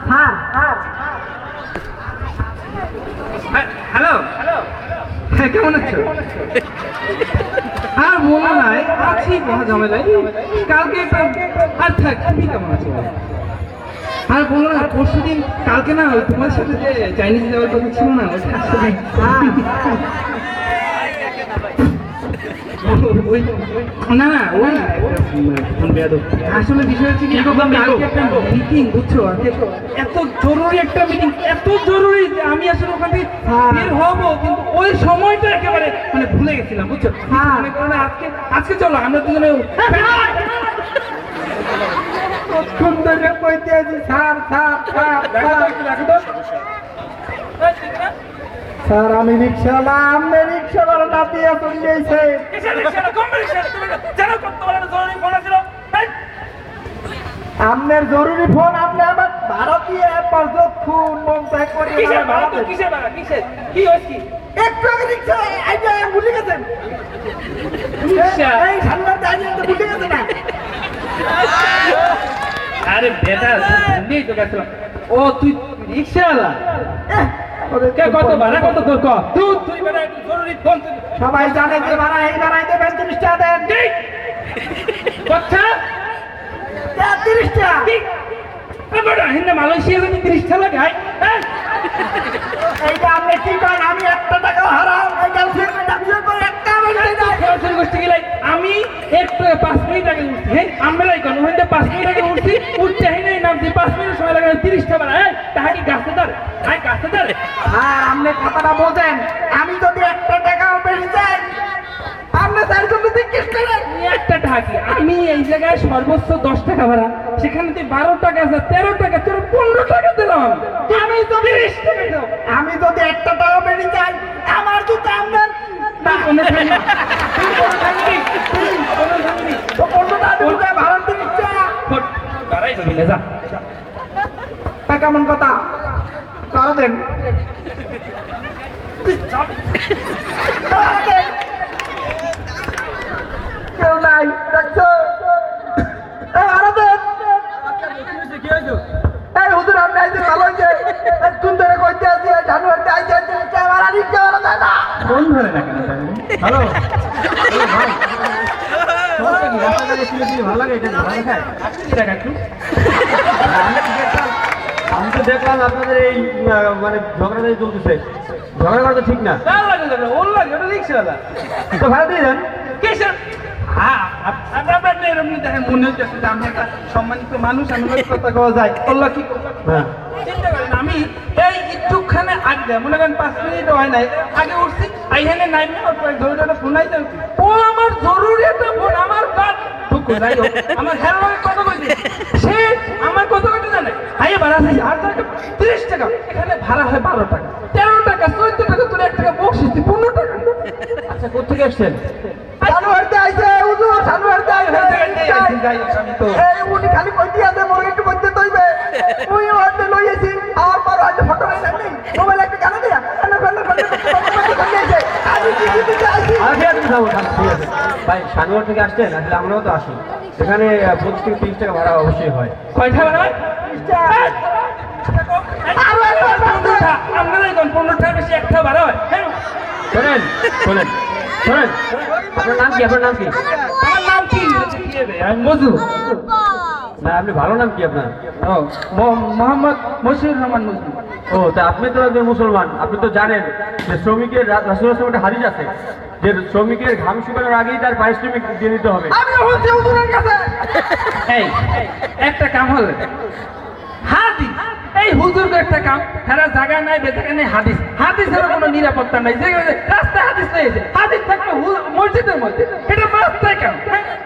Sir. Sir hello? হ্যাঁ কেমন আছো? আর বলো না এই আছি মহা ঝামেলায় কালকে আর থাক তুমি কেমন আছো? আর বলো না পরশু দিন কালকে না তোমার সাথে যে চাইনিজ যাওয়ার কথা ছিল না ওটা ওই না না ওই না, ফোন বেয়াদব। আসলে বিষয় হচ্ছে কি মিটিং বুঝছ আজকে এত জরুরি একটা মিটিং এত জরুরি যে আমি আসলে ওখান থেকে হ্যাঁ। বের হব কিন্তু ওই সময়টা একেবারে মানে ভুলে গেছিলাম বুঝছ হ্যাঁ। মনে করো আজকে আজকে চলো আমরা দুজনে কতক্ষণ ধরে কইতে আছি স্যার স্যার স্যার দেখো দেখো? স্যার আমি রিক্সাওয়ালা আপনি রিক্সাওয়ালা নাতিয়ে চলে গেছে। না, কোন রিকশা না? তুমি জানো কত জরুরি ফোন আছিল? আপনার জরুরি ফোন আপনি আমার ভারতীয় খুন মন চাই করে? একটু আগে রিক্সা যে ভুলে গেছেন? এই তো ভুলে গেছে না? আরে বেটা ভুলেই তো গেছিলাম। ও তুই রিক্সাওয়ালা? কে কত ভাড়া কত তোর ক? তুই তুই বেটা জরুরি ফোন সবাই জানে যে ভাড়া এই ভাড়াই দেবেন তিরিশ দেন। বেটা হিন্দে মালয়েশিয়া যদি এইটা আপনি কি করেন? আমি একটা টাকা হারাম। আমি একটু পাঁচ মিনিট আগে উঠছি হ্যাঁ? কোন পাঁচ মিনিট আগে উঠছি উঠতে নামছি পাঁচ মিনিট সময় লাগে তিরিশটা বেলা হ্যাঁ তাহা কি গাছতে দাঁড় হ্যাঁ আপনি কথাটা বোঝেন আমি যদি একটা টাকাও বেশি চাই আপনি তার জন্য জিজ্ঞেস করেন। একটা ঢাকি আমি এই জায়গায় সর্বোচ্চ দশ টাকা ভাড়া। সেখানে তুই বারো টাকা আছে তেরো টাকা তোর পনেরো টাকা দিলাম। আমি টাকা দাও আমি যদি একটা টাকাও বেশি চাই আমার তো আপনার টাকা ভাড়া টাকা তা কেমন কথা? তারা কেউ নাই দেখছ ভাড়া দেন আইতে ভালো হয়েছে ধরে কইতে আছি জানুয়ারিতে আইতে আইতে কেন ভালো লাগে এটা ভালো খায় টাকা একটু আমি তো দেখলাম আপনাদের এই মানে ঝগড়াটাই চলতেছে। ঝগড়া করা তো ঠিক না। ওর লাগে ওটা তো ভাড়া দিয়ে দেন। কিসের হ্যাঁ মনে সম্মানিত মানুষ কথা কওয়া যায়। কি? হ্যাঁ। চিন্তা করেন আমি এই একটুখানে আগে মনে করেন পাঁচ মিনিট হয় নাই আগে উঠছি ধরে ও আমার জরুরি একটা ফোন আমার আমার কইছে সে আমার কত ভাড়া আছে আর টাকা তিরিশ টাকা এখানে ভাড়া হয় বারো টাকা তেরো টাকা চোদ্দ টাকা তোর এক টাকা বকশিস পনেরো টাকা আচ্ছা কোথেকে এসছেন ভাই সানোয়ার থেকে আসছেন আসলে আমরাও তো আসি এখানে পঁচিশ থেকে তিরিশ টাকা ভাড়া অবশ্যই হয় ভাড়া আরও একবার পনেরোটা আপনারাই কোন পনেরোটার বেশি একটা ভাড়া হয় শোনেন শোনেন শোনেন। আপনার নাম কি? আপনার নাম কি? আমার নাম কি? আমি মজু না আপনি ভালো নাম কি আপনার? ও মোহাম্মদ মশিউর রহমান মজু ও তা আপনি তো একজন মুসলমান। আপনি তো জানেন যে শ্রমিকের রাসুলের একটা হাদিস আছে যে শ্রমিকের ঘাম শুকানোর আগেই তার পারিশ্রমিক দিয়ে দিতে হবে। আমি হচ্ছে হুজুরের কাছে। এই একটা কাম হলো। হাদিস। কাম নাই হাদিস। নিরাপত্তা নাই। রাস্তায় হাদিস হাদিস?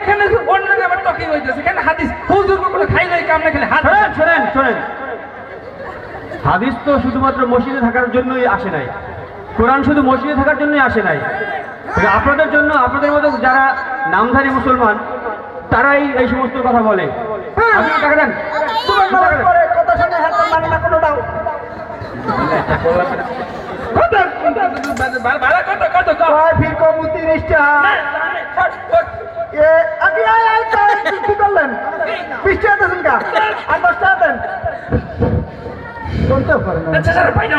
এখানে অন্য হাদিস। কোনো খাইলে কাম না খেলে হাদিস তো শুধুমাত্র মসজিদে থাকার জন্যই আসে নাই। কোরআন শুধু মসজিদে থাকার জন্যই আসে নাই। আপনাদের জন্য, আপনাদের মতো যারা নামধারী মুসলমান তারাই এই সমস্ত কথা বলে। আপনি টাকা দেন। তোমার টাকা নামাজ দেন। পড়ে কথা শুনে হাত মানে না কোনোটাও কত ভাড়া কত কত কত ভাই ফির কম তিরিশটা এ আয় আয় কি করলেন? বিশ টাকা দেন কা? আর দশ টাকা দেন চলতেও পারে আচ্ছা স্যার পাই না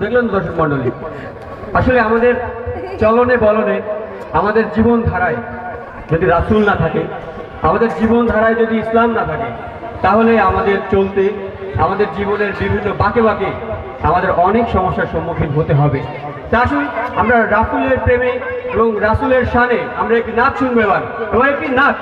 দেখলেন দর্শক মন্ডলী আসলে আমাদের চলনে বলনে আমাদের জীবন ধারায় যদি রাসূল না থাকে, আমাদের জীবন ধারায় যদি ইসলাম না থাকে, তাহলে আমাদের চলতে, আমাদের জীবনের বিভিন্ন বাঁকে বাঁকে আমাদের অনেক সমস্যার সম্মুখীন হতে হবে। তা আসুন, আমরা রাসুলের প্রেমে এবং রাসুলের শানে আমরা একটি নাচ শুনব এবার। এবার একটি নাচ।